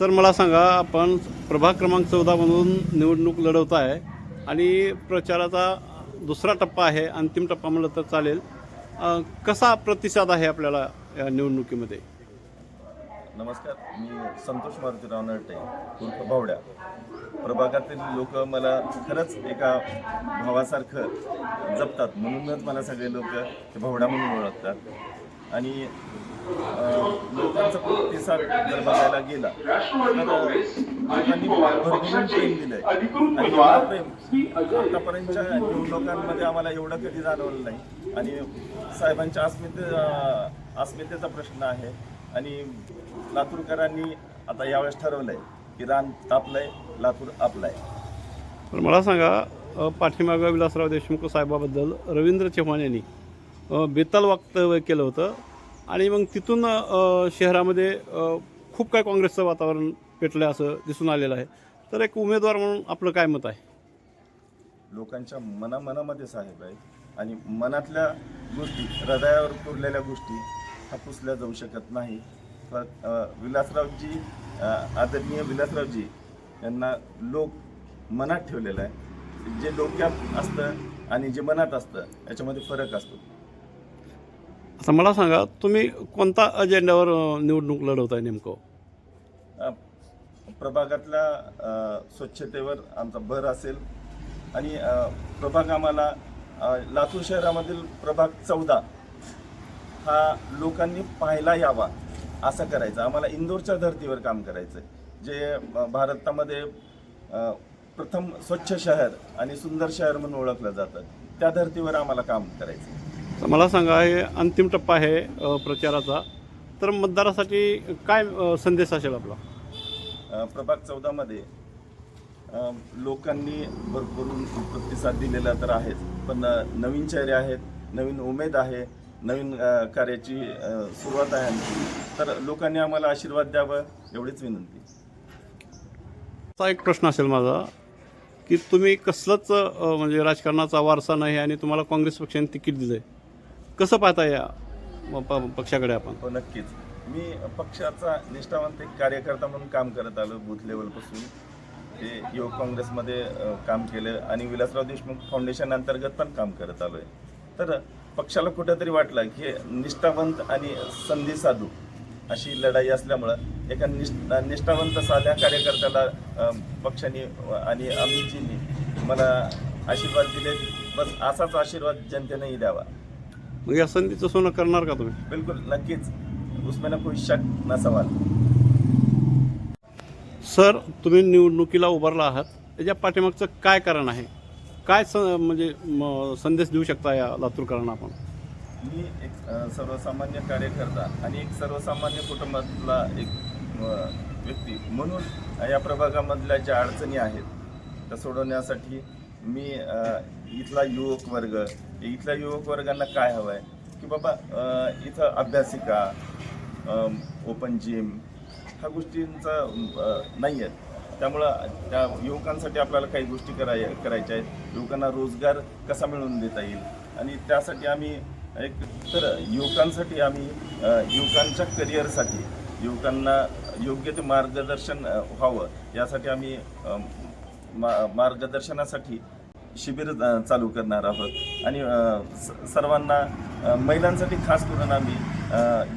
तर मला सांगा आपण प्रभाग क्रमांक चौदामधून निवडणूक लढवत आहे आणि प्रचाराचा दुसरा टप्पा आहे अंतिम टप्पा म्हणलं तर चालेल. कसा प्रतिसाद आहे आपल्याला या निवडणुकीमध्ये? नमस्कार मी संतोष मारुतीराव नरटे भावड्या प्रभागातील लोक मला खरंच एका भावासारखं जपतात. म्हणूनच मला सगळे लोक भावड्या म्हणून ओळखतात. आणि लोकांचा प्रतिसाद जर बघायला गेला तर लोकांनी भरभरून प्रेम दिलंय. आणि प्रेम आतापर्यंतच्या निवडणुकांमध्ये आम्हाला एवढं कधी जाणवलं नाही. आणि साहेबांच्या अस्मिते अस्मितेचा प्रश्न आहे. आणि लातूरकरांनी आता यावेळेस ठरवलं आहे की रान तापलंय लातूर आपलंय. तर मला सांगा पाठीमागं विलासराव देशमुख साहेबाबद्दल रवींद्र चव्हाण यांनी बेताल वक्तव्य केलं होतं. आणि मग तिथून शहरामध्ये खूप काय काँग्रेसचं वातावरण पेटलं असं दिसून आलेलं आहे. तर एक उमेदवार म्हणून आपलं काय मत आहे? लोकांच्या मनामनामध्ये साहेब आहेत आणि मनातल्या गोष्टी हृदयावर कोरलेल्या गोष्टी ह्या पुसल्या जाऊ शकत नाही. विलासरावजी आदरणीय विलासरावजी यांना लोक मनात ठेवलेलं आहे. जे डोक्यात असतं आणि जे मनात असतं याच्यामध्ये फरक असतो. आता मला सांगा तुम्ही कोणता अजेंड्यावर निवडणूक लढवताय नेमकं? प्रभागातल्या स्वच्छतेवर आमचा भर असेल. आणि प्रभाग आम्हाला लातूर शहरामधील प्रभाग चौदा हा लोकांनी पाहायला यावा. असं करायचं. आम्हाला इंदोरच्या धर्तीवर काम करायचं आहे जे भारतामध्ये प्रथम स्वच्छ शहर आणि सुंदर शहर म्हणून ओळखलं जातं त्या धर्तीवर आम्हाला काम करायचं मला सांगा हे अंतिम टप्पा आहे प्रचाराचा. तर मतदारासाठी काय संदेश असेल आपला? प्रभाग चौदामध्ये लोकांनी भरपूर प्रतिसाद दिलेला तर आहेच. पण नवीन चेहरे आहेत नवीन उमेद आहे. नवीन कार्याची सुरुवात आहे आमची. तर लोकांनी आम्हाला आशीर्वाद द्यावं एवढीच विनंती. असा एक प्रश्न असेल माझा की तुम्ही कसलंच म्हणजे राजकारणाचा वारसा नाही आणि तुम्हाला काँग्रेस पक्षाने तिकीट दिलं आहे कसं पाहता या पक्षाकडे आपण? हो नक्कीच. मी पक्षाचा निष्ठावंत एक कार्यकर्ता म्हणून काम करत आलो बूथ लेवलपासून ते युवक काँग्रेसमध्ये काम केलं आणि विलासराव देशमुख फाउंडेशन अंतर्गत पण काम करत आलो आहे तर पक्षाला कुठेतरी वाटलं की निष्ठावंत आणि संधी साधू अशी लढाई असल्यामुळं एका निष्ठ निष्ठावंत साध्या कार्यकर्त्याला पक्षाने आणि अमितजींनी मला आशीर्वाद दिले बस असाच आशीर्वाद जनतेनेही द्यावा. मग या संधीचं सोनं करणार का तुम्ही? बिल्कुल नक्कीच. उसमें ना कोई शक ना सवाल. सर तुम्ही निवडणुकीला उभारला आहात. त्याच्या पाठीमागचं काय कारण आहे? काय स म्हणजे म, संदेश देऊ शकता या लातूरकरांना आपण? मी एक अ, सर्वसामान्य कार्यकर्ता आणि एक सर्वसामान्य कुटुंबातला एक अ, व्यक्ती म्हणून या प्रभागामधल्या ज्या अडचणी आहेत त्या सोडवण्यासाठी मी अ, इथला युवक वर्ग इथल्या युवक वर्गांना काय हवं आहे की बाबा अ, इथं अभ्यासिका ओपन जिम ह्या गोष्टींचा नाही आहेत त्यामुळं त्या युवकांसाठी आपल्याला काही गोष्टी कराय करायच्या आहेत. युवकांना रोजगार कसा मिळवून देता येईल? आणि त्यासाठी आम्ही एक तर युवकांसाठी आम्ही युवकांच्या करिअरसाठी युवकांना योग्य ते मार्गदर्शन व्हावं. यासाठी आम्ही मा मार्गदर्शनासाठी शिबिर चालू करणार आहोत. आणि स- सर्वांना महिलांसाठी खास करून आम्ही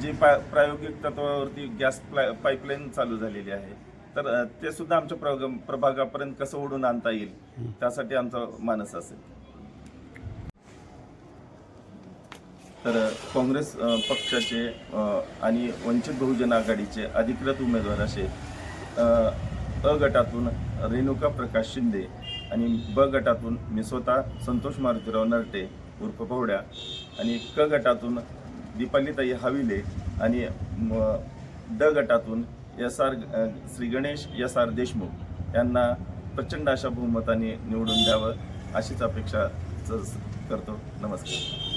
जे जी पा प्रायोगिक तत्वावरती गॅस प्ला पाईपलाईन चालू झालेली आहे तर ते सुद्धा आमच्या प्रग प्रभागापर्यंत कसं ओढून आणता येईल त्यासाठी आमचा मानस असेल. तर काँग्रेस पक्षाचे आणि वंचित बहुजन आघाडीचे अधिकृत उमेदवार असे अ, गटातून रेणुका प्रकाश शिंदे आणि ब गटातून मी स्वतः संतोष मारुतीराव नरटे उर्फ पवड्या आणि क गटातून दीपालीताई हविले आणि ड गटातून S R Shri Ganesh S R Deshmukh यांना प्रचंड अशा बहुमताने निवडून द्यावं अशीच अपेक्षा करतो. नमस्कार.